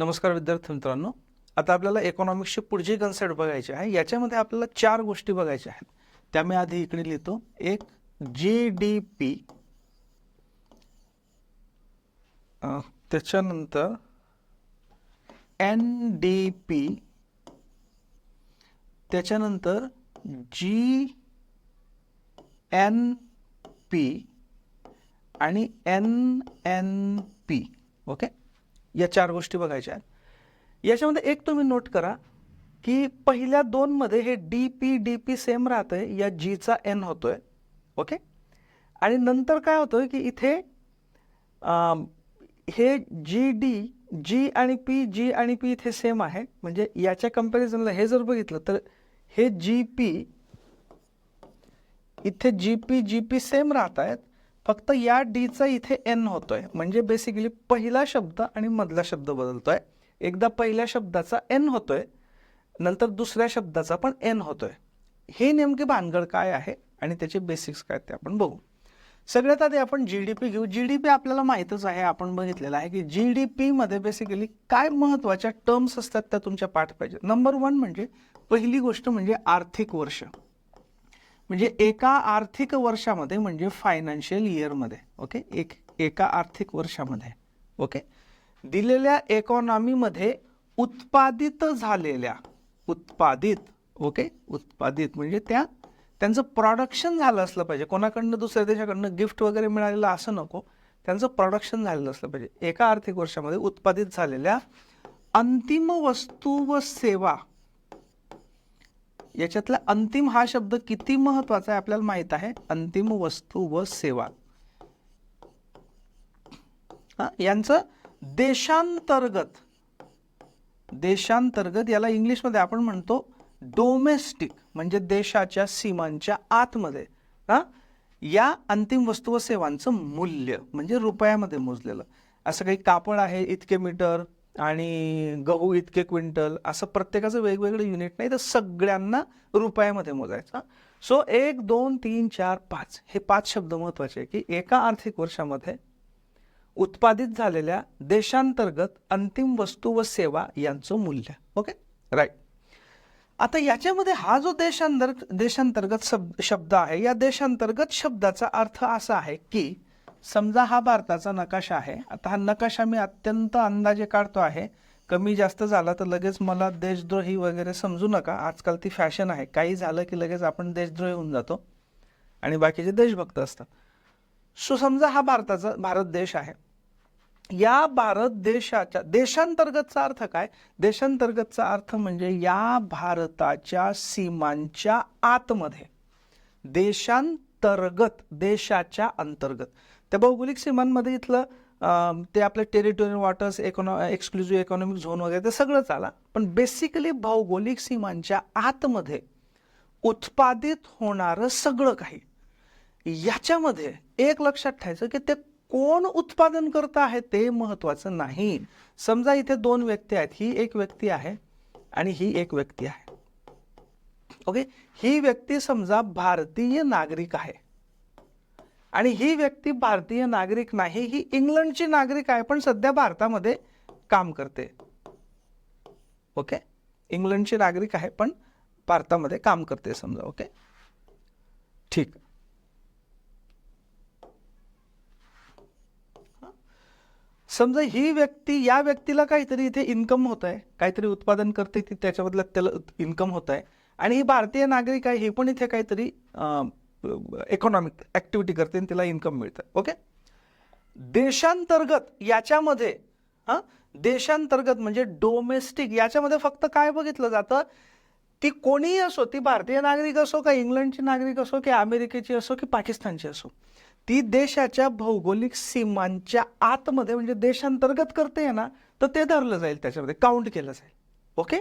नमस्कार विद्यार्थी मित्रांनो. आता आपल्याला इकॉनॉमिक्सची पुढची कन्सेप्ट बघायची आहे. याच्यामध्ये आपल्याला चार गोष्टी बघायच्या आहेत. त्या मी आधी इकडे लिहितो. एक जी डी पी त्याच्यानंतर एन डी पी त्याच्यानंतर जी एन पी आणि एन एन पी ओके या चार गोष्टी बघायच्या आहेत. याच्यामध्ये एक तुम्ही नोट करा की पहिल्या दोनमध्ये हे D P D P same राहतंय या जीचा एन होतोय. ओके आणि नंतर काय होतं की इथे हे जी डी जी आणि पी जी आणि पी इथे सेम आहे. म्हणजे याच्या कम्पॅरिझनला हे जर बघितलं तर हे जी पी इथे G P G P same राहत आहेत फक्त या डीचा इथे एन होतोय. म्हणजे बेसिकली पहिला शब्द आणि मधला शब्द बदलतोय. एकदा पहिल्या शब्दाचा एन होतोय नंतर दुसऱ्या शब्दाचा पण एन होतोय. हे नेमके भानगड काय आहे आणि त्याचे बेसिक्स काय ते आपण बघू. सगळ्यात आधी आपण जी डी पी घेऊ. जी डी पी आपल्याला माहीतच आहे आपण बघितलेलं आहे की जी डी पीमध्ये बेसिकली काय महत्त्वाच्या टर्म्स असतात त्या तुमच्या पाठ पाहिजे नंबर वन म्हणजे पहिली गोष्ट म्हणजे आर्थिक वर्ष. म्हणजे एका आर्थिक वर्षामध्ये म्हणजे फायनान्शियल इयरमध्ये ओके एक एका आर्थिक वर्षामध्ये ओके दिलेल्या इकॉनॉमीमध्ये उत्पादित झालेल्या उत्पादित ओके उत्पादित म्हणजे त्या त्यांचं प्रॉडक्शन झालं असलं पाहिजे. कोणाकडनं दुसऱ्या देशाकडनं गिफ्ट वगैरे मिळालेलं असं नको. त्यांचं प्रॉडक्शन झालेलं असलं पाहिजे. एका आर्थिक वर्षामध्ये उत्पादित झालेल्या अंतिम वस्तू व सेवा याच्यातला अंतिम हा शब्द किती महत्त्वाचा आहे आपल्याला माहीत आहे? अंतिम वस्तू व सेवा. यांचं देशांतर्गत देशांतर्गत याला इंग्लिशमध्ये आपण म्हणतो डोमेस्टिक म्हणजे देशाच्या सीमांच्या आतमध्ये. हा या अंतिम वस्तू व सेवांचं मूल्य म्हणजे रुपयामध्ये मोजलेलं. असं काही कापड आहे इतके मीटर आणि गहू इतके क्विंटल असं प्रत्येकाचं वेगवेगळं युनिट नाही तर सगळ्यांना रुपयामध्ये मोजायचं सो एक दोन तीन चार पाच हे पाच शब्द महत्त्वाचे आहे की एका आर्थिक वर्षामध्ये उत्पादित झालेल्या देशांतर्गत अंतिम वस्तू व सेवा यांचं मूल्य ओके राईट आता याच्यामध्ये हा जो देशांतर देशांतर्गत शब्द आहे या देशांतर्गत शब्दाचा अर्थ असा आहे की समजा हा भारताचा नकाशा आहे आता हा नकाशा मी अत्यंत अंदाजे काढतो आहे. कमी जास्त झाला तर लगेच मला देशद्रोही वगैरे समजू नका. आजकाल ती फॅशन आहे. काही झालं की लगेच आपण देशद्रोही होऊन जातो. आणि बाकीचे देशभक्त असतात. सो समजा हा भारताचा भारत देश आहे. या भारत देशाच्या देशांतर्गतचा अर्थ काय? देशांतर्गतचा अर्थ म्हणजे या भारताच्या सीमांच्या आतमध्ये. देशांतर्गत देशाच्या अंतर्गत. त्या भौगोलिक सीमांमध्ये इथलं ते आपलं टेरिटोरियल वॉटर्स इकॉनॉ एक्सक्लुझिव्ह इकॉनॉमिक झोन वगैरे ते सगळंच आला. पण बेसिकली भौगोलिक सीमांच्या आतमध्ये उत्पादित होणारं सगळं काही याच्यामध्ये एक लक्षात ठेवायचं की ते कोण उत्पादन करत आहे ते महत्वाचं नाही. समजा इथे दोन व्यक्ती आहेत ही एक व्यक्ती आहे आणि ही एक व्यक्ती आहे. ओके? ही व्यक्ती समजा भारतीय नागरिक आहे. आणि ही व्यक्ती भारतीय नागरिक नाही ही इंग्लंडची नागरिक आहे पण सध्या भारतामध्ये काम करते. ओके? इंग्लंडची नागरिक आहे पण भारतामध्ये काम करते समजा ओके? ठीक. समजा ही व्यक्ती या व्यक्तीला काहीतरी इथे इन्कम होत आहे काहीतरी उत्पादन करते ती त्याच्याबद्दल त्याला इन्कम होत आहे आणि ही भारतीय नागरिक आहे हे पण इथे काहीतरी इकॉनॉमिक ॲक्टिव्हिटी करते आणि तिला इन्कम मिळतं. ओके देशांतर्गत याच्यामध्ये हां? देशांतर्गत म्हणजे डोमेस्टिक याच्यामध्ये फक्त काय बघितलं जातं? ती कोणीही असो ती भारतीय नागरिक असो का इंग्लंडची नागरिक असो की अमेरिकेची असो की पाकिस्तानची असो ती देशाच्या भौगोलिक सीमांच्या आतमध्ये म्हणजे देशांतर्गत करते ना तर ते धरलं जाईल त्याच्यामध्ये काउंट केलं जाईल. ओके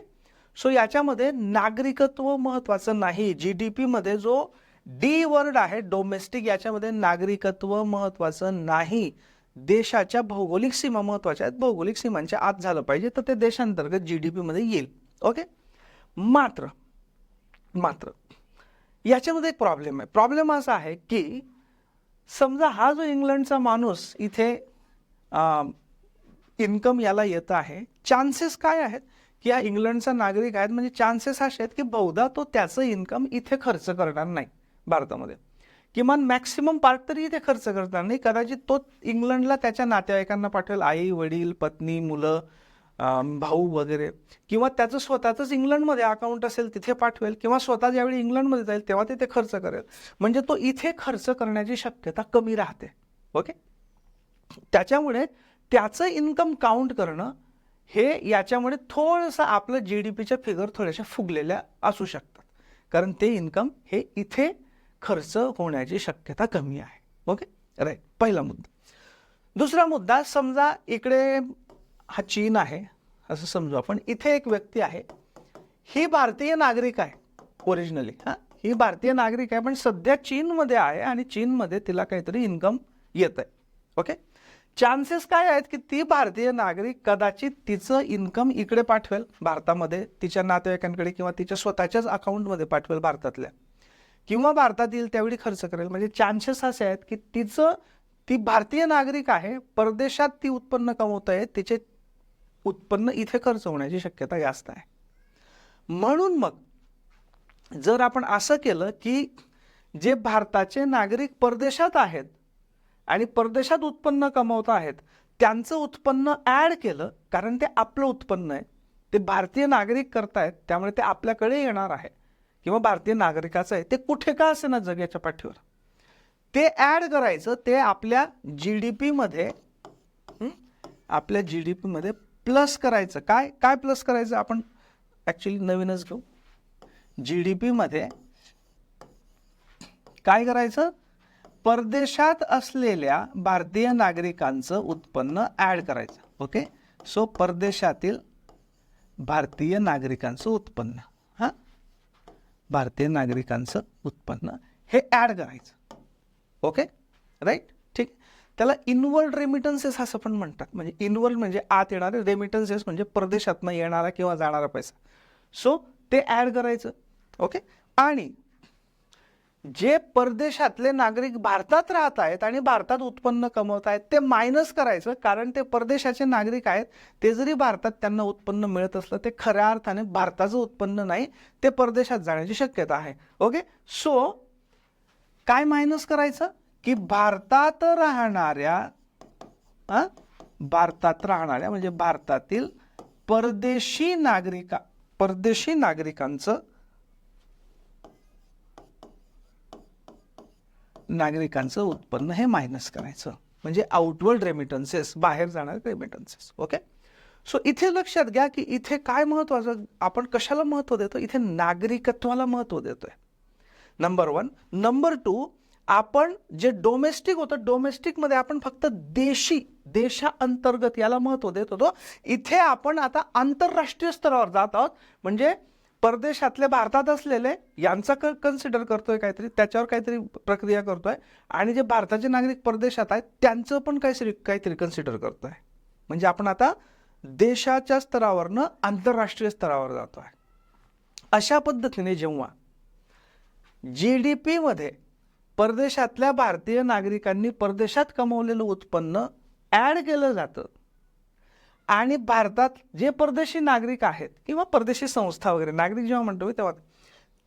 सो याच्यामध्ये नागरिकत्व महत्त्वाचं नाही. जी डी पीमध्ये जो डी वर्ड आहे डोमेस्टिक याच्यामध्ये नागरिकत्व महत्वाचं नाही. देशाच्या भौगोलिक सीमा महत्त्वाच्या आहेत भौगोलिक सीमांच्या आत झालं पाहिजे तर ते देशांतर्गत जी डी पीमध्ये येईल. ओके मात्र मात्र याच्यामध्ये एक प्रॉब्लेम आहे. प्रॉब्लेम असा आहे की समजा हा जो इंग्लंडचा माणूस इथे इन्कम याला येतं आहे चान्सेस काय आहेत की हा इंग्लंडचा नागरिक आहेत? म्हणजे चान्सेस असे आहेत की बहुधा तो त्याचं इन्कम इथे खर्च करणार नाही. भारतामध्ये. किमान मॅक्सिमम पार्ट तरी इथे खर्च करणार नाही? कदाचित तो इंग्लंडला त्याच्या नातेवाईकांना पाठवेल आई वडील पत्नी मुलं भाऊ वगैरे. किंवा त्याचं स्वतःचंच इंग्लंडमध्ये अकाउंट असेल तिथे पाठवेल किंवा स्वतः ज्यावेळी इंग्लंडमध्ये जाईल तेव्हा ते ते खर्च करेल. म्हणजे तो इथे खर्च करण्याची शक्यता कमी राहते. ओके? त्याच्यामुळे त्याचं इन्कम काउंट करणं हे याच्यामुळे थोडंसं आपलं जी डी पीच्या फिगर थोड्याशा फुगलेल्या असू शकतात. कारण ते इन्कम हे इथे खर्च होण्याची शक्यता कमी आहे. ओके राईट पहिला मुद्दा. दुसरा मुद्दा समजा इकडे हा चीन आहे असं समजू आपण. इथे एक व्यक्ती आहे. ही भारतीय नागरिक आहे ओरिजिनली हां? ही भारतीय नागरिक आहे पण सध्या चीनमध्ये आहे आणि चीनमध्ये तिला काहीतरी इन्कम येत आहे ओके चान्सेस काय आहेत की ती भारतीय नागरिक कदाचित तिचं इन्कम इकडे पाठवेल भारतामध्ये तिच्या नातेवाईकांकडे किंवा तिच्या स्वतःच्याच अकाउंटमध्ये पाठवेल भारतातल्या. किंवा भारतात येईल त्यावेळी खर्च करेल. म्हणजे चान्सेस असे आहेत की तिचं ती भारतीय नागरिक आहे परदेशात ती उत्पन्न कमवत आहे तिचे उत्पन्न इथे खर्च होण्याची शक्यता जास्त आहे. म्हणून मग जर आपण असं केलं की जे भारताचे नागरिक परदेशात आहेत आणि परदेशात उत्पन्न कमवत आहेत त्यांचं उत्पन्न ॲड केलं कारण ते आपलं उत्पन्न आहे. ते भारतीय नागरिक करतायत त्यामुळे ते आपल्याकडे येणार आहे. किंवा भारतीय नागरिकाचं आहे ते कुठे का असे ना जगाच्या पाठीवर? ते ॲड करायचं ते आपल्या जी डी पीमध्ये आपल्या जी डी पीमध्ये प्लस करायचं. काय काय प्लस करायचं आपण? ॲक्च्युली नवीनच घेऊ. जी डी पीमध्ये काय करायचं? परदेशात असलेल्या भारतीय नागरिकांचं उत्पन्न ॲड करायचं. ओके सो परदेशातील भारतीय नागरिकांचं उत्पन्न. भारतीय नागरिकांचं उत्पन्न हे ॲड करायचं. ओके राईट ठीक त्याला इनवर्ड रेमिटन्सेस असं पण म्हणतात. म्हणजे इनवर्ड म्हणजे आत येणारे रेमिटन्सेस म्हणजे परदेशातनं येणारा किंवा जाणारा पैसा. सो ते ॲड करायचं. ओके आणि जे परदेशातले नागरिक भारतात राहत आहेत आणि भारतात उत्पन्न कमवत आहेत ते मायनस करायचं कारण ते परदेशाचे नागरिक आहेत ते जरी भारतात त्यांना उत्पन्न मिळत असलं ते खऱ्या अर्थाने भारताचं उत्पन्न नाही ते परदेशात जाण्याची शक्यता आहे. ओके सो काय मायनस करायचं? की भारतात राहणाऱ्या भारतात राहणाऱ्या म्हणजे भारतातील परदेशी नागरिका परदेशी नागरिकांचं नागरिकांचं उत्पन्न हे मायनस करायचं. म्हणजे आउटवर्ड रेमिटन्सेस बाहेर जाणारे रेमिटन्सेस ओके सो इथे लक्षात घ्या की इथे काय महत्वाचं आपण कशाला महत्त्व देतो? इथे नागरिकत्वाला महत्त्व देतोय. नंबर वन नंबर टू आपण जे डोमेस्टिक होतं डोमेस्टिकमध्ये आपण फक्त देशी देशाअंतर्गत याला महत्त्व देत होतो. इथे आपण आता आंतरराष्ट्रीय स्तरावर जात आहोत. म्हणजे परदेशातले भारतात असलेले यांचा क कन्सिडर करतोय काहीतरी त्याच्यावर काहीतरी प्रक्रिया करतोय. आणि जे भारताचे नागरिक परदेशात आहेत त्यांचं पण काहीतरी काहीतरी कन्सिडर करतोय. म्हणजे आपण आता देशाच्या स्तरावरनं आंतरराष्ट्रीय स्तरावर जातो आहे अशा पद्धतीने जेव्हा जी डी पीमध्ये परदेशातल्या भारतीय नागरिकांनी परदेशात कमवलेलं उत्पन्न ॲड केलं जातं आणि भारतात जे परदेशी नागरिक आहेत किंवा परदेशी संस्था वगैरे नागरिक जेव्हा म्हणतो तेव्हा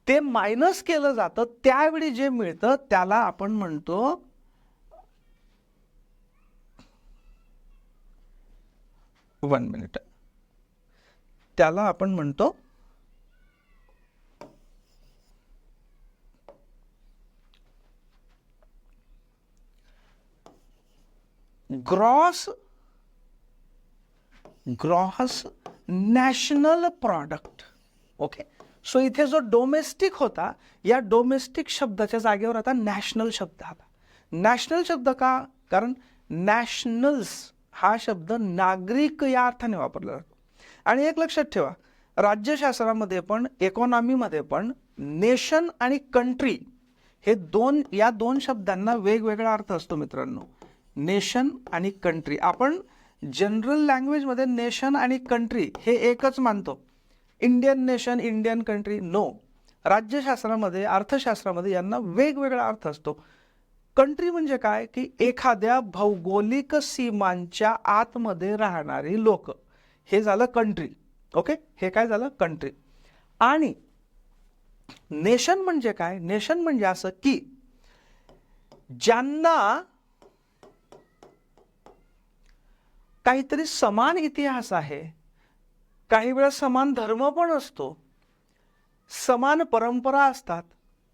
ते मायनस केलं जातं त्यावेळी जे मिळतं त्याला आपण म्हणतो वन मिनिट त्याला आपण म्हणतो gross gross national product. Okay so इथे जो डोमेस्टिक होता या डोमेस्टिक शब्दाच्या जागेवर आता नॅशनल शब्द आला. नॅशनल शब्द का? कारण नॅशनल्स हा शब्द नागरिक या अर्थाने वापरला जातो. आणि एक लक्षात ठेवा राज्यशास्त्रामध्ये पण इकॉनॉमीमध्ये पण नेशन आणि कंट्री हे दोन या दोन शब्दांना वेगवेगळा अर्थ असतो मित्रांनो. नेशन आणि कंट्री आपण जनरल लँग्वेजमध्ये नेशन आणि कंट्री हे एकच मानतो. Indian nation Indian country no राज्यशास्त्रामध्ये अर्थशास्त्रामध्ये यांना वेगवेगळा अर्थ असतो. कंट्री म्हणजे काय? की एखाद्या भौगोलिक सीमांच्या आतमध्ये राहणारी लोक. हे झालं कंट्री. ओके हे काय झालं? कंट्री. आणि नेशन म्हणजे काय? नेशन म्हणजे असं की ज्यांना काहीतरी समान इतिहास आहे. काही वेळा समान धर्म पण असतो. समान परंपरा असतात.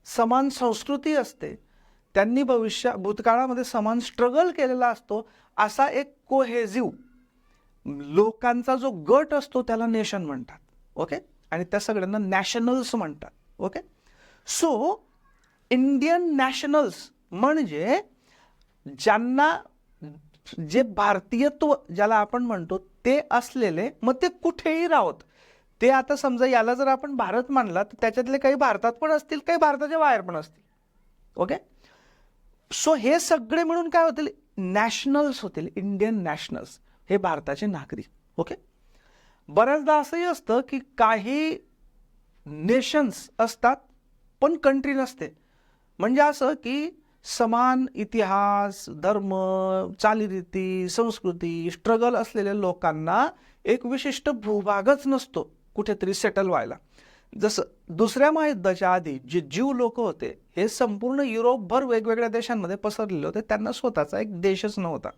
समान संस्कृती असते. त्यांनी भविष्या भूतकाळामध्ये समान स्ट्रगल केलेला असतो. असा एक कोहेझिव्ह लोकांचा जो गट असतो त्याला नेशन म्हणतात. ओके आणि त्या सगळ्यांना नॅशनल्स म्हणतात. ओके सो इंडियन नॅशनल्स म्हणजे ज्यांना जे भारतीयत्व ज्याला आपण म्हणतो ते असलेले मग ते कुठेही राहोत. ते आता समजा याला जर आपण भारत मानला तर त्याच्यातले काही भारतात पण असतील काही भारताच्या बाहेर पण असतील. ओके? सो हे सगळे म्हणून काय होतील? नॅशनल्स होतील इंडियन नॅशनल्स हे भारताचे नागरिक. ओके? बऱ्याचदा असंही असतं की काही नेशन्स असतात पण कंट्री नसते. म्हणजे असं की समान इतिहास धर्म चालीरीती संस्कृती स्ट्रगल असलेल्या लोकांना एक विशिष्ट भूभागच नसतो कुठेतरी सेटल व्हायला. जसं दुसऱ्या महायुद्धाच्या आधी जे जीव लोक होते हे संपूर्ण युरोपभर वेगवेगळ्या देशांमध्ये पसरलेले होते त्यांना स्वतःचा एक देशच नव्हता.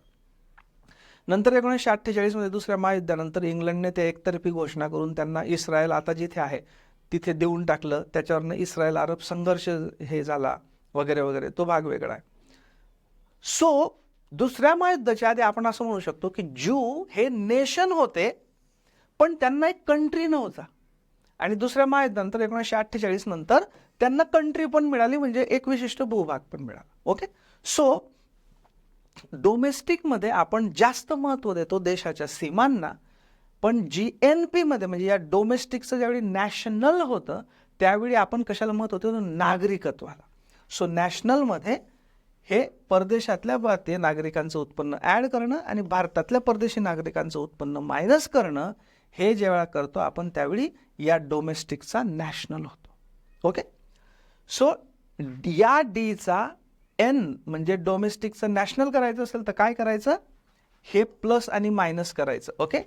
नंतर एकोणीसशे अठ्ठेचाळीसमध्ये दुसऱ्या महायुद्धानंतर इंग्लंडने ते एकतर्फी घोषणा करून त्यांना इस्रायल आता जिथे आहे तिथे देऊन टाकलं. त्याच्यावरनं इस्रायल अरब संघर्ष हे झाला. वगैरे वगैरे तो भाग वेगळा आहे. सो दुसऱ्या महायुद्धाच्या आधी आपण असं म्हणू शकतो की ज्यू हे नेशन होते पण त्यांना एक कंट्री नव्हता. आणि दुसऱ्या महायुद्धानंतर एकोणीसशे अठ्ठेचाळीस नंतर त्यांना कंट्री पण मिळाली म्हणजे एक विशिष्ट भूभाग पण मिळाला. ओके सो डोमेस्टिकमध्ये आपण जास्त महत्त्व देतो देशाच्या सीमांना पण जी एन पीमध्ये म्हणजे या डोमेस्टिकचं ज्यावेळी नॅशनल होतं त्यावेळी आपण कशाला महत्त्व देतो? नागरिकत्वाला. सो नॅशनलमध्ये हे परदेशातल्या भारतीय नागरिकांचं उत्पन्न ॲड करणं आणि भारतातल्या परदेशी नागरिकांचं उत्पन्न मायनस करणं हे जेव्हा करतो आपण त्यावेळी या डोमेस्टिकचा नॅशनल होतो. ओके सो या डीचा एन म्हणजे डोमेस्टिकचं नॅशनल करायचं असेल तर काय करायचं? हे प्लस आणि मायनस करायचं. ओके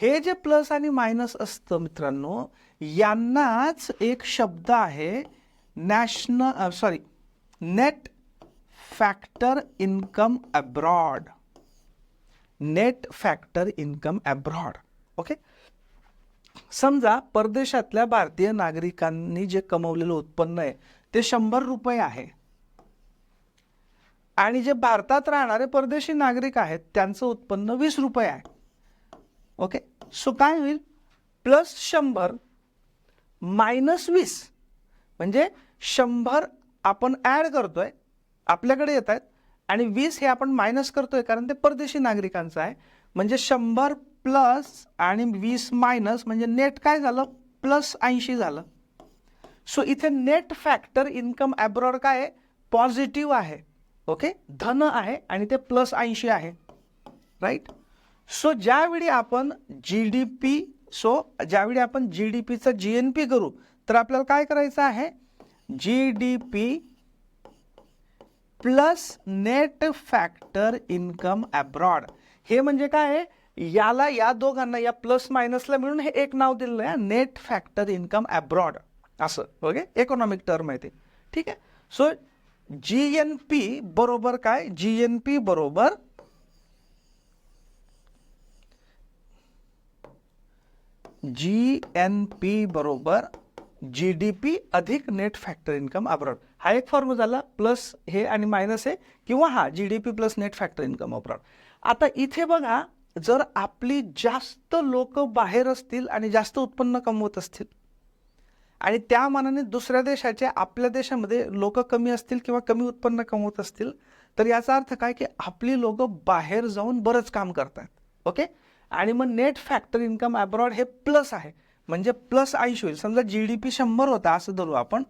हे जे प्लस आणि मायनस असतं मित्रांनो यांनाच एक शब्द आहे national sorry uh, net factor income abroad net factor income abroad okay समजा परदेशातल्या भारतीय नागरिकांनी जे कमवलेलं उत्पन्न आहे ते शंभर रुपये आहे. आणि जे भारतात राहणारे परदेशी नागरिक आहेत त्यांचं उत्पन्न वीस रुपये आहे. ओके सो काय होईल? प्लस शंभर मायनस वीस. म्हणजे शंभर आपण ॲड करतोय आपल्याकडे येत आहेत आणि वीस हे आपण मायनस करतोय कारण ते परदेशी नागरिकांचं आहे. म्हणजे शंभर प्लस आणि वीस मायनस म्हणजे नेट काय झालं? प्लस ऐंशी झालं. सो इथे नेट फॅक्टर इन्कम ॲब्रॉड काय आहे? पॉझिटिव्ह आहे. ओके धन आहे आणि ते प्लस ऐंशी आहे. राईट सो ज्यावेळी आपण जी डी पी सो ज्यावेळी आपण जी डी पीचं जी एन पी करू तर आपल्याला काय करायचं आहे? G D P plus net factor income abroad हे म्हणजे काय आहे? याला या दोघांना या प्लस मायनसला मिळून हे एक नाव दिलेलं आहे नेट फॅक्टर इन्कम अब्रॉड असं ओके? इकॉनॉमिक टर्म आहे ते. ठीक आहे? सो जी एन पी बरोबर काय? जी एन पी बरोबर जी एन पी बरोबर जी डी पी अधिक नेट फॅक्टर इन्कम अब्रॉड हा एक फॉर्म्युला झाला प्लस हे आणि मायनस आहे किंवा हा G D P plus net factor income abroad आता इथे बघा जर आपली जास्त लोक बाहेर असतील आणि जास्त उत्पन्न कमवत असतील आणि त्या मानाने दुसऱ्या देशाचे आपल्या देशामध्ये लोक कमी असतील किंवा कमी उत्पन्न कमवत असतील तर याचा अर्थ काय की आपली लोक बाहेर जाऊन बरंच काम करतात ओके? आणि मग नेट फॅक्टर इन्कम अब्रॉड हे प्लस आहे. म्हणजे प्लस ऐंशी होईल. समजा जी डी पी शंभर होता असं धरू आपण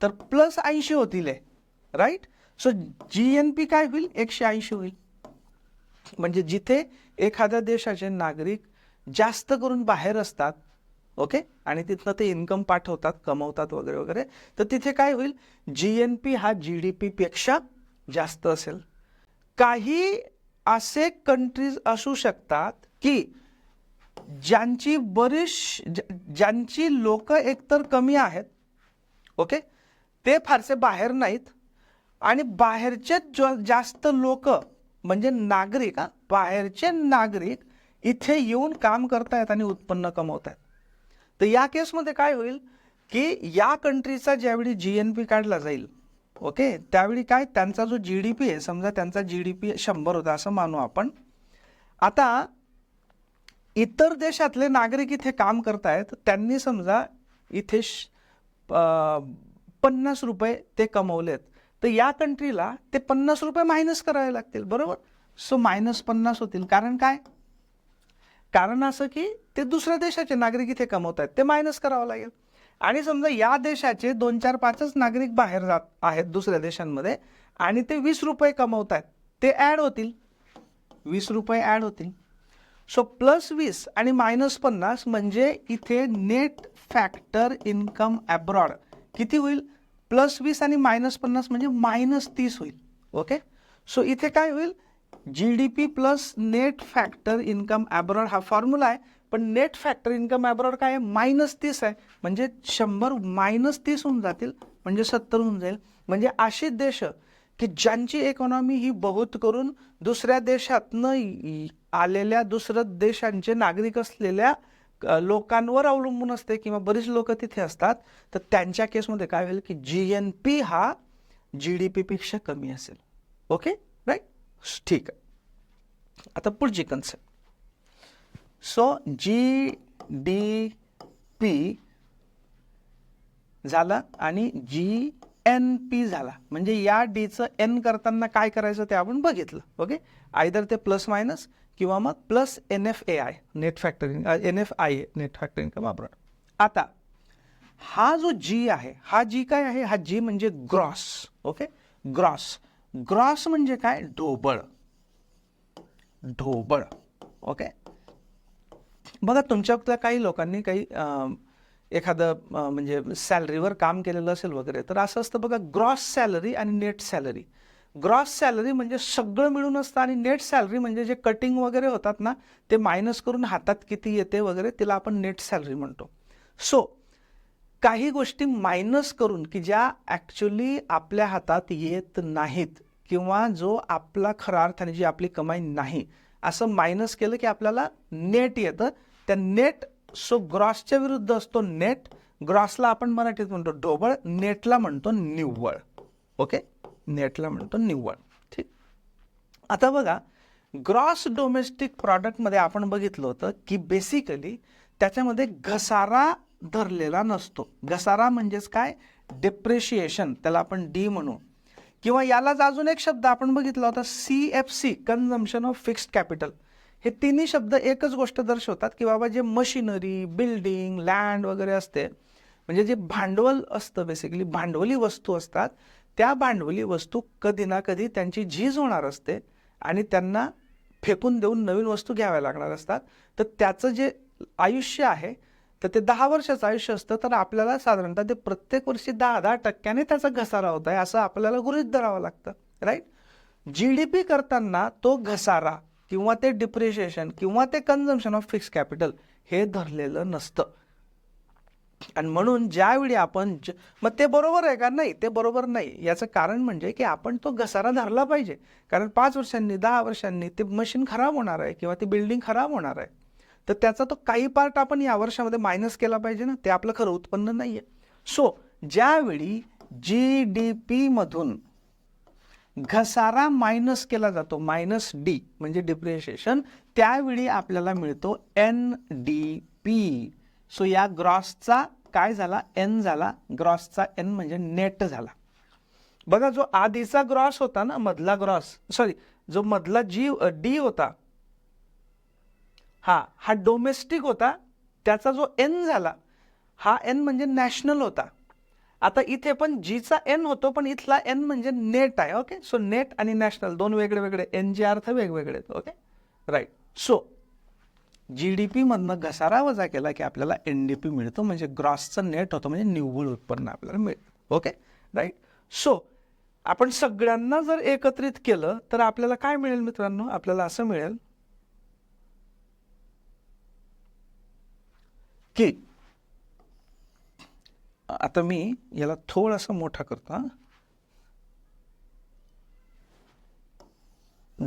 तर प्लस ऐंशी होतील right so G N P काय होईल? एकशे ऐंशी होईल. म्हणजे जिथे एखाद्या देशाचे नागरिक जास्त करून बाहेर असतात ओके आणि तिथनं ते इन्कम पाठवतात कमवतात वगैरे वगैरे तर तिथे काय होईल? जी एन पी हा जी डी पी पेक्षा जास्त असेल. काही असे कंट्रीज असू शकतात की ज्यांची बरीच ज्यांची लोक एकतर कमी आहेत ओके? ते फारसे बाहेर नाहीत. आणि बाहेरचे जो जास्त लोक म्हणजे नागरिक हा बाहेरचे नागरिक इथे येऊन काम करतायत आणि उत्पन्न कमवत आहेत तर या केसमध्ये काय होईल की या कंट्रीचा ज्यावेळी जी एन पी काढला जाईल ओके? त्यावेळी काय त्यांचा जो जी डी पी आहे समजा त्यांचा जी डी पी शंभर होता असं मानू आपण. आता इतर देशातले नागरिक इथे काम करतायत त्यांनी समजा इथे श- पन्नास रुपये ते कमवलेत. तर या कंट्रीला ते पन्नास रुपये मायनस करावे लागतील बरोबर? सो मायनस पन्नास होतील. कारण काय? कारण असं की ते दुसऱ्या देशाचे नागरिक इथे कमवत आहेत ते मायनस करावं लागेल. आणि समजा या देशाचे दोन चार पाचच नागरिक बाहेर जात आहेत दुसऱ्या देशांमध्ये आणि ते वीस रुपये कमवत आहेत ते ॲड होतील. वीस रुपये ॲड होतील. सो प्लस वीस आणि मायनस पन्नास म्हणजे इथे नेट फॅक्टर इन्कम ॲब्रॉड किती होईल? प्लस वीस आणि मायनस पन्नास म्हणजे मायनस तीस होईल. ओके? सो इथे काय होईल? G D P plus net factor income abroad हा फॉर्म्युला आहे पण नेट फॅक्टर इन्कम ॲब्रॉड काय आहे? मायनस तीस आहे. म्हणजे शंभर मायनस तीस होऊन जातील म्हणजे सत्तर होऊन जाईल. म्हणजे अशी देश की ज्यांची इकॉनॉमी ही बहुत करून दुसऱ्या देशातनं आलेल्या दुसऱ्या देशांचे नागरिक असलेल्या लोकांवर अवलंबून असते किंवा बरीच लोक तिथे असतात तर त्यांच्या केसमध्ये काय होईल की जी एन पी हा जी डी पीपेक्षा कमी असेल. ओके राईट ठीक आहे. आता पुढची concept so G D P झाला आणि जी एन पी झाला. म्हणजे या डीचं एन करताना काय करायचं ते आपण बघितलं. ओके? आयदर ते प्लस मायनस किंवा मग plus N F A I net factoring N F I A net factor income वापर. आता हा जो जी आहे हा जी काय आहे? हा जी म्हणजे ग्रॉस ओके? ग्रॉस ग्रॉस म्हणजे काय? ढोबळ. ढोबळ. ओके? बघा तुमच्या काही लोकांनी काही एखादं म्हणजे सॅलरीवर काम केलेलं असेल वगैरे तर असं असतं बघा ग्रॉस सॅलरी आणि नेट सॅलरी. ग्रॉस सॅलरी म्हणजे सगळं मिळून असतं आणि नेट सॅलरी म्हणजे जे कटिंग वगैरे होतात ना ते मायनस करून हातात किती येते वगैरे तिला आपण नेट सॅलरी म्हणतो. सो काही गोष्टी मायनस करून की ज्या ॲक्च्युली आपल्या हातात येत नाहीत किंवा जो आपला खरा अर्थाने जी आपली कमाई नाही असं मायनस केलं की आपल्याला नेट येतं. त्या नेट सो ग्रॉसच्या विरुद्ध असतो नेट ग्रॉसला आपण मराठीत म्हणतो ढोबळ नेटला म्हणतो निव्वळ. ओके? नेटला म्हणतो निव्वळ. ठीक? आता बघा ग्रॉस डोमेस्टिक प्रॉडक्टमध्ये आपण बघितलं होतं की बेसिकली त्याच्यामध्ये घसारा धरलेला नसतो. घसारा म्हणजेच काय? डिप्रेशिएशन त्याला आपण डी म्हणू. किंवा यालाच अजून एक शब्द आपण बघितला होता C F C consumption of fixed capital. हे तिन्ही शब्द एकच गोष्ट दर्शवतात की बाबा जे मशिनरी बिल्डिंग लँड वगैरे असते म्हणजे जे भांडवल असतं बेसिकली भांडवली वस्तू असतात त्या भांडवली वस्तू कधी ना कधी त्यांची झीज होणार असते आणि त्यांना फेकून देऊन नवीन वस्तू घ्याव्या लागणार असतात. तर त्याचं जे आयुष्य आहे तर ते दहा वर्षाचं आयुष्य असतं तर आपल्याला साधारणतः ते प्रत्येक वर्षी दहा दहा टक्क्याने त्याचा घसारा होत आहे असं आपल्याला गृहित धरावं लागतं राईट जी डी पी करताना तो घसारा किंवा ते डिप्रिशिएशन किंवा ते कन्झम्पशन ऑफ फिक्स कॅपिटल हे धरलेलं नसतं. आणि म्हणून ज्यावेळी आपण ज- मग ते बरोबर आहे का? नाही ते बरोबर नाही. याचं कारण म्हणजे की आपण तो घसारा धरला पाहिजे. कारण पाच वर्षांनी दहा वर्षांनी ते मशीन खराब होणार आहे किंवा ती बिल्डिंग खराब होणार आहे. तर त्याचा तो काही पार्ट आपण या वर्षामध्ये मायनस केला पाहिजे ना? ते आपलं खरं उत्पन्न नाही आहे सो ज्यावेळी जी डी पीमधून घसारा मायनस केला जातो मायनस डी म्हणजे डिप्रिशिएशन त्यावेळी आपल्याला मिळतो एन डी पी सो या ग्रॉसचा काय झाला? एन झाला. ग्रॉसचा एन म्हणजे नेट झाला. बघा जो आधीचा ग्रॉस होता ना मधला ग्रॉस सॉरी जो मधला जी डी होता हा हा डोमेस्टिक होता त्याचा जो एन झाला हा एन म्हणजे नॅशनल होता. आता इथे पण जीचा एन होतो पण इथला एन म्हणजे नेट आहे ओके सो नेट आणि नॅशनल दोन वेगळे वेगळे एन जे अर्थ वेगवेगळे आहेत okay right so G D पीमधनं घसारा वजा केला की आपल्याला एन डी पी मिळतो म्हणजे ग्रॉसचं नेट होतं म्हणजे निव्वळ उत्पन्न आपल्याला मिळतं ओके राईट सो आपण सगळ्यांना जर एकत्रित केलं तर आपल्याला काय मिळेल मित्रांनो? आपल्याला असं मिळेल की आता मी याला थोडासा मोठा करतो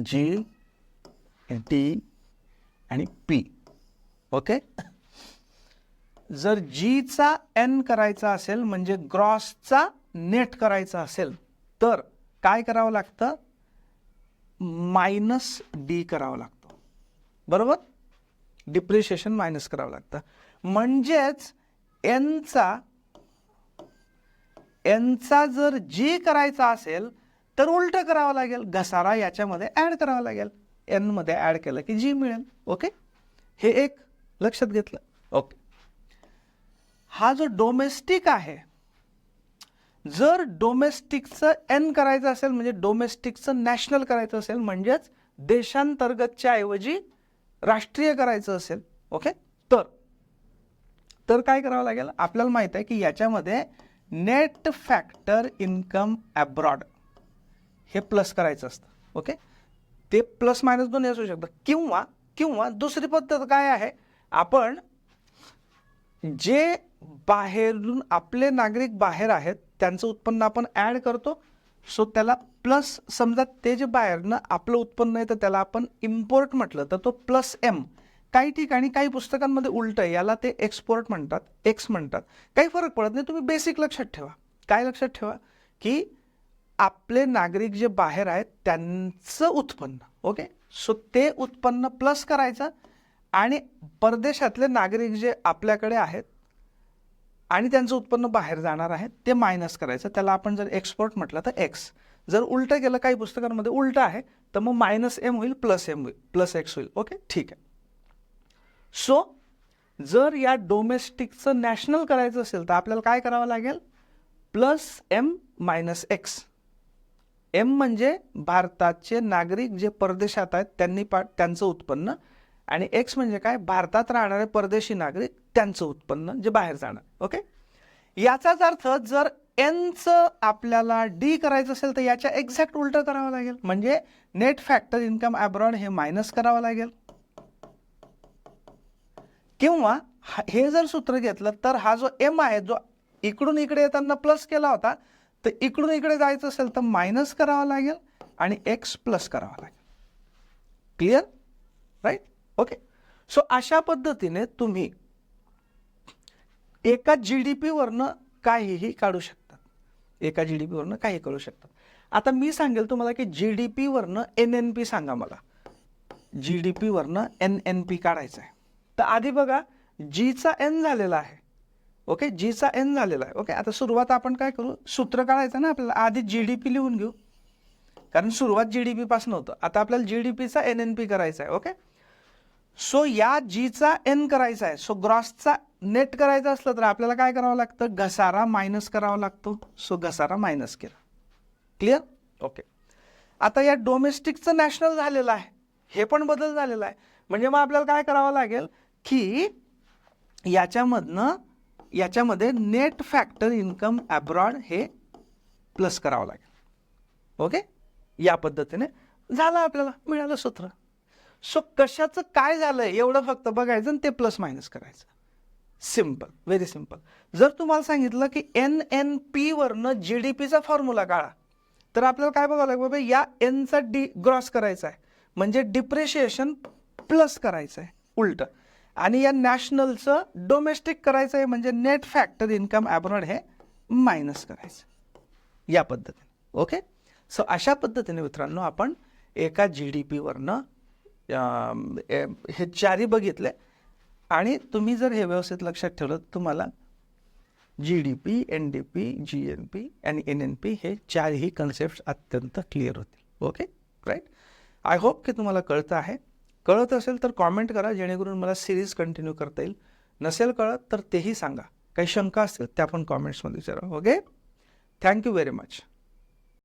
जी डी आणि पी ओके जर जीचा एन करायचा असेल म्हणजे ग्रॉसचा नेट करायचा असेल तर काय करावं लागतं? मायनस डी करावं लागतं. बरोबर? डिप्रिशिएशन मायनस करावं लागतं. म्हणजेच एनचा एनचा जर जी करायचा असेल तर उलटं करावं लागेल. घसारा याच्यामध्ये ॲड करावा लागेल. एनमध्ये ॲड केलं की जी मिळेल. ओके हे एक लक्षात घेतलं. ओके हा जो डोमेस्टिक आहे जर डोमेस्टिकचं एन करायचं असेल म्हणजे डोमेस्टिकचं नॅशनल करायचं असेल म्हणजेच देशांतर्गतच्या ऐवजी राष्ट्रीय करायचं असेल. ओके तर तर काय करावं लागेल? आपल्याला माहीत आहे की याच्यामध्ये नेट फॅक्टर इन्कम ॲब्रॉड हे प्लस करायचं असतं ओके ते प्लस मायनस दोन्ही असू शकतं. किंवा किंवा दुसरी पद्धत काय आहे? आपण जे बाहेरून आपले नागरिक बाहेर आहेत त्यांचं उत्पन्न आपण ॲड करतो. सो त्याला प्लस समजा ते जे बाहेरनं आपलं उत्पन्न आहे तर त्याला आपण इम्पोर्ट म्हटलं तर तो प्लस एम काही ठिकाणी काही पुस्तकांमध्ये उलट आहे याला ते एक्सपोर्ट म्हणतात एक्स म्हणतात. काही फरक पडत नाही तुम्ही बेसिक लक्षात ठेवा. काय लक्षात ठेवा? की आपले नागरिक जे बाहेर आहेत त्यांचं उत्पन्न ओके सो ते उत्पन्न प्लस करायचं आणि परदेशातले नागरिक जे आपल्याकडे आहेत आणि त्यांचं उत्पन्न बाहेर जाणार आहे ते मायनस करायचं. त्याला आपण जर एक्सपोर्ट म्हटलं तर एक्स जर उलटं केलं काही पुस्तकांमध्ये उलटं आहे तर मग मायनस एम होईल प्लस एम होईल प्लस एक्स होईल ओके ठीक आहे. सो जर या डोमेस्टिकचं नॅशनल करायचं असेल तर आपल्याला काय करावं लागेल? Plus M minus X M म्हणजे भारताचे नागरिक जे परदेशात आहेत त्यांनी पा त्यांचं उत्पन्न. आणि एक्स म्हणजे काय? भारतात राहणारे परदेशी नागरिक त्यांचं उत्पन्न जे बाहेर जाणार. ओके याचाच अर्थ जर एनचं आपल्याला डी करायचं असेल तर याच्या एक्झॅक्ट उलटं करावं लागेल. म्हणजे नेट फॅक्टर इन्कम अब्रॉड हे मायनस करावं लागेल. किंवा हा- हे जर सूत्र घेतलं तर हा जो एम आहे जो इकडून इकडे येताना प्लस केला होता तर इकडून इकडे जायचं असेल तर मायनस करावा लागेल आणि एक्स प्लस करावा लागेल. क्लिअर राईट ओके सो अशा पद्धतीने तुम्ही एका जी डी पीवरनं काहीही काढू शकतात एका जी डी पीवरनं काही करू शकतात आता मी सांगेल तुम्हाला की जी डी पीवरनं एन एन पी सांगा मला. जी डी पीवरनं एन एन पी काढायचं आहे तर आधी बघा जीचा एन झालेला आहे. ओके जीचा एन झालेला आहे. ओके आता सुरुवात आपण काय करू? सूत्र काढायचं ना आपल्याला. आधी जी डी पी लिहून घेऊ. कारण सुरुवात जी डी पीपासून होतं. आता आपल्याला जी डी पीचा एन एन पी करायचा आहे. ओके सो या जीचा एन करायचा आहे. सो ग्रॉसचा नेट करायचा असलं तर आपल्याला काय करावं लागतं? घसारा मायनस करावा लागतो. सो घसारा मायनस केला. क्लिअर ओके आता या डोमेस्टिकचं नॅशनल झालेलं आहे. हे पण बदल झालेला आहे. म्हणजे मग आपल्याला काय करावं लागेल? की याच्यामधनं याच्यामध्ये नेट फॅक्टर इन्कम ॲब्रॉड हे प्लस करावं लागेल. ओके या पद्धतीने झालं आपल्याला मिळालं सूत्र. सो कशाचं काय झालं एवढं फक्त बघायचं आणि ते प्लस मायनस करायचं. सिंपल व्हेरी सिंपल जर तुम्हाला सांगितलं की एन एन पीवरनं जी डी पीचा फॉर्म्युला काढा तर आपल्याला काय बघावं लागेल बाबा या एनचा डी ग्रॉस करायचा आहे. म्हणजे डिप्रेशिएशन प्लस करायचं आहे उलटं. आणि या नॅशनलचं डोमेस्टिक करायचं आहे म्हणजे नेट फॅक्टर इन्कम ॲब्रॉड हे मायनस करायचं. या पद्धतीने. ओके? सो अशा पद्धतीने मित्रांनो आपण एका जी डी पीवरनं हे चारही बघितले. आणि तुम्ही जर हे व्यवस्थित लक्षात ठेवलं तुम्हाला G D P N D P G N P आणि एन एन पी हे चारही कन्सेप्ट अत्यंत क्लिअर होतील. ओके? राईट आय होप की तुम्हाला कळतं आहे. कळत असेल तर कॉमेंट करा जेणेकरून मला सिरीज कंटिन्यू करता येईल. नसेल कळत तर तेही सांगा. काही शंका असतील त्या पण कॉमेंट्समध्ये विचारा ओके थँक्यू व्हेरी मच